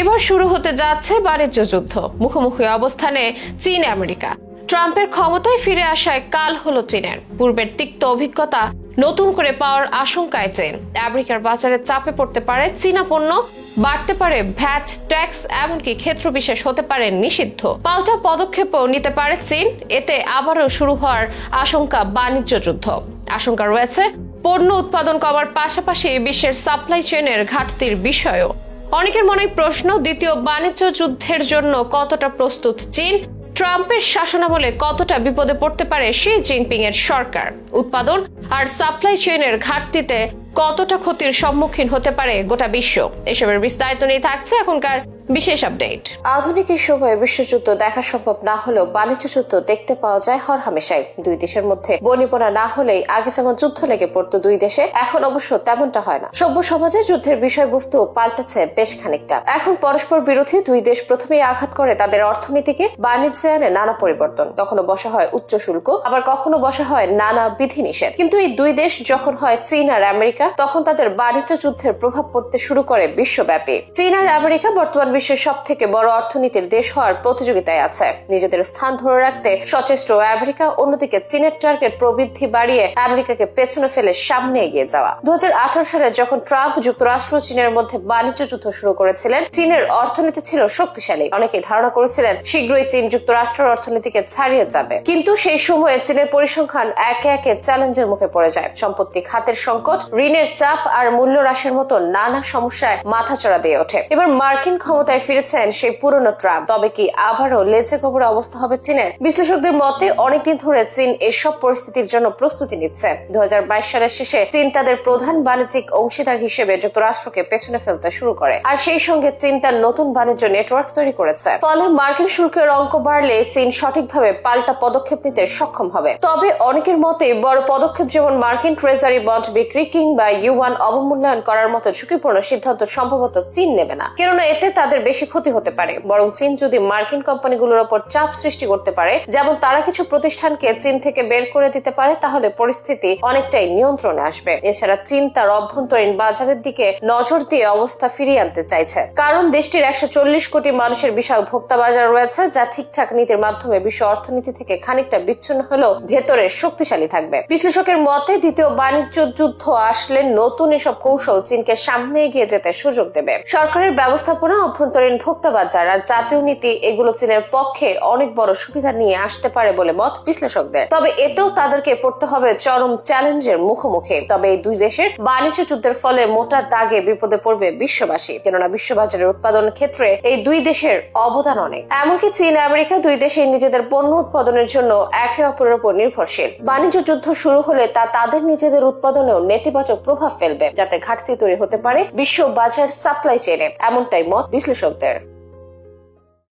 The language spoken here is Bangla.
এবার শুরু হতে যাচ্ছে বাণিজ্য যুদ্ধ। মুখোমুখি অবস্থানে চীন, আমেরিকা। ট্রাম্পের ক্ষমতায় ফিরে আসায় কাল হলো চীনের। পূর্বের তিক্ত অভিজ্ঞতা নতুন করে পাওয়ার আশঙ্কায় চীন। আমেরিকার বাজারে চাপে পড়তে পারে চীনা পণ্য, বাড়তে পারে ভ্যাট, ট্যাক্স, এমনকি ক্ষেত্র বিশেষ হতে পারে নিষিদ্ধ। পাল্টা পদক্ষেপও নিতে পারে চীন। এতে আবারও শুরু হওয়ার আশঙ্কা বাণিজ্য যুদ্ধ। আশঙ্কা রয়েছে পণ্য উৎপাদন কমার পাশাপাশি বিশ্বের সাপ্লাই চেনের ঘাটতির বিষয়ও। অনেকের মনে প্রশ্ন, দ্বিতীয় বাণিজ্য যুদ্ধের জন্য কতটা প্রস্তুত চীন? ট্রাম্পের শাসনামলে কতটা বিপদে পড়তে পারে শি জিনপিং এর সরকার? উৎপাদন আর সাপ্লাই চেইনের ঘাটতিতে কতটা ক্ষতির সম্মুখীন হতে পারে গোটা বিশ্ব? এসবের বিস্তারিত নিয়ে থাকছে এখনকার বিশেষ আপডেট। আধুনিক সময়ে বিশ্বযুদ্ধ দেখা সম্ভব না হলেও বাণিজ্য যুদ্ধ দেখতে পাওয়া যায় হর হামেশাই। দুই দেশের মধ্যে বনিপনা না হলেই আগে যেমন যুদ্ধ লেগে পড়তো দুই দেশে, এখন অবশ্য তেমনটা হয় না। সভ্য সমাজে যুদ্ধের বিষয়বস্তু পাল্টেছে বেশ খানিকটা। এখন পরস্পর বিরোধী দুই দেশ প্রথমেই আঘাত করে তাদের অর্থনীতিকে, বাণিজ্যে আনে নানা পরিবর্তন। কখনো বসা হয় উচ্চ শুল্ক, আবার কখনো বসা হয় নানা বিধিনিষেধ। কিন্তু এই দুই দেশ যখন হয় চীন আর আমেরিকা, তখন তাদের বাণিজ্য যুদ্ধের প্রভাব পড়তে শুরু করে বিশ্বব্যাপী। চীন আর আমেরিকা বর্তমান বিশ্বের সব থেকে বড় অর্থনীতির দেশ হওয়ার প্রতিযোগিতায় আছে। নিজেদের স্থান ধরে রাখতে সচেষ্ট আমেরিকা, অন্যদিকে চীনের টার্গেট প্রবৃদ্ধি বাড়িয়ে আমেরিকাকে পেছনে ফেলে সামনে এগিয়ে যাওয়া। দু হাজার আঠারো সালে যখন ট্রাম্প যুক্তরাষ্ট্র চীনের মধ্যে বাণিজ্য যুদ্ধ শুরু করেছিলেন, চীনের অর্থনীতি ছিল শক্তিশালী। অনেকে ধারণা করেছিলেন, শীঘ্রই চীন যুক্তরাষ্ট্রের অর্থনীতিকে ছাড়িয়ে যাবে। কিন্তু সেই সময়ে চীনের পরিসংখ্যান একে একে চ্যালেঞ্জের মুখে পড়ে যায়। সম্পত্তি, খাতের সংকট, ঋণের চাপ আর মূল্য হ্রাসের মতো নানা সমস্যায় মাথাচড়া দিয়ে ওঠে। এবার মার্কিন ক্ষমতায় ফিরেছেন সেই পুরনো ট্রাম্প। তবে কি আবারও লেজে গোবরে অবস্থা হবে চীনের? বিশ্লেষকদের মতে অনেকদিন ধরে চীন এসব পরিস্থিতির জন্য প্রস্তুতি নিচ্ছে। দু হাজার বাইশ সালের শেষে চীন তাদের প্রধান বাণিজ্যিক অংশীদার হিসেবে যুক্তরাষ্ট্রকে পেছনে ফেলতে শুরু করে। আর সেই সঙ্গে চীন তার নতুন বাণিজ্য নেটওয়ার্ক তৈরি করেছে। ফলে মার্কিন শুল্কের অঙ্ক বাড়লে চীন সঠিকভাবে পাল্টা পদক্ষেপ নিতে সক্ষম হবে। তবে অনেকের মতে বড় পদক্ষেপ যেমন মার্কিন ট্রেজারি বন্ড বিক্রি কিংবা ইউয়ান অবমূল্যায়ন করার মতো ঝুঁকিপূর্ণ সিদ্ধান্ত সম্ভবত চীন নেবে না। কেননা এতে তাদের বেশি ক্ষতি হতে পারে। বরং চীন যদি মার্কিন কোম্পানিগুলোর ওপর চাপ সৃষ্টি করতে পারে, যেমন তারা কিছু প্রতিষ্ঠানকে চীন থেকে বের করে দিতে পারে, তাহলে পরিস্থিতি অনেকটাই নিয়ন্ত্রণে আসবে। এছাড়া চীন তার অভ্যন্তরীণ বাজারের দিকে নজর দিয়ে অবস্থা ফিরিয়ে আনতে চাইছে। কারণ দেশটির একশো কোটি মানুষের বিশাল ভোক্তা বাজার রয়েছে, যা ঠিকঠাক নীতির মাধ্যমে বিশ্ব অর্থনীতি থেকে খানিকটা বিচ্ছিন্ন হলেও ভেতরে শক্তিশালী থাকবে। বিশ্লেষকের মতে, দ্বিতীয় বাণিজ্য যুদ্ধ আসলে নতুন এসব কৌশল চীনকে সামনে এগিয়ে যেতে সুযোগ দেবে। সরকারের ব্যবস্থাপনা অভ্যন্তরীণ ভোক্তা বাজার আর জাতীয় নীতি এগুলো চীনের পক্ষে অনেক বড় সুবিধা নিয়ে আসতে পারে বলে মত বিশ্লেষকদের। তবে এতেও তাদেরকে পড়তে হবে চরম চ্যালেঞ্জের মুখোমুখি। তবে এই দুই দেশের বাণিজ্য যুদ্ধের ফলে মোটা দাগে বিপদে পড়বে বিশ্ববাসী, কেননা বিশ্ববাজারের উৎপাদন ক্ষেত্রে এই দুই দেশের অবদান অনেক। এমনকি চীন, আমেরিকা দুই দেশে নিজেদের পণ্য উৎপাদনের জন্য একে অপরের উপর নির্ভরশীল। বাণিজ্য যুদ্ধ শুরু হলে তা তাদের নিজেদের উৎপাদনেও নেতিবাচক প্রভাব ফেলবে, যাতে ঘাটতি তৈরি হতে পারে বিশ্ব বাজার সাপ্লাই চেনে এমনটাই মত বিশ্লেষকদের।